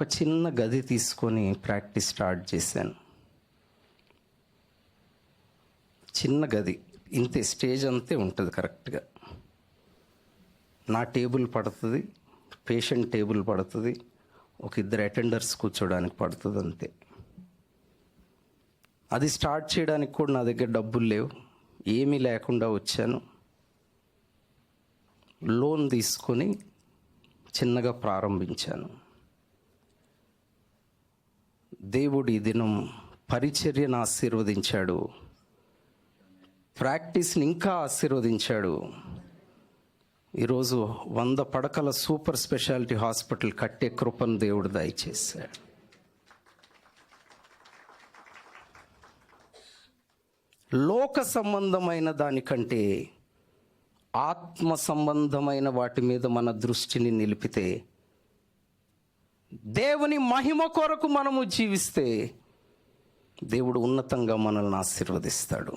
ఒక చిన్న గది తీసుకొని ప్రాక్టీస్ స్టార్ట్ చేశాను. చిన్న గది ఇంతే స్టేజ్ అంతే ఉంటుంది కరెక్ట్గా. నా టేబుల్ పడుతుంది పేషెంట్ టేబుల్ పడుతుంది ఒక ఇద్దరు అటెండర్స్ కూర్చోడానికి పడుతుంది అంతే. అది స్టార్ట్ చేయడానికి కూడా నా దగ్గర డబ్బులు లేవు. ఏమీ లేకుండా వచ్చాను. లోన్ తీసుకొని చిన్నగా ప్రారంభించాను. దేవుడు ఈ దినం పరిచర్యను ఆశీర్వదించాడు. ప్రాక్టీస్ని ఇంకా ఆశీర్వదించాడు. ఈరోజు వంద పడకల సూపర్ స్పెషాలిటీ హాస్పిటల్ కట్టే కృపను దేవుడు దయచేశాడు. లోక సంబంధమైన దానికంటే ఆత్మ సంబంధమైన వాటి మీద మన దృష్టిని నిలిపితే దేవుని మహిమ కొరకు మనము జీవిస్తే దేవుడు ఉన్నతంగా మనల్ని ఆశీర్వదిస్తాడు.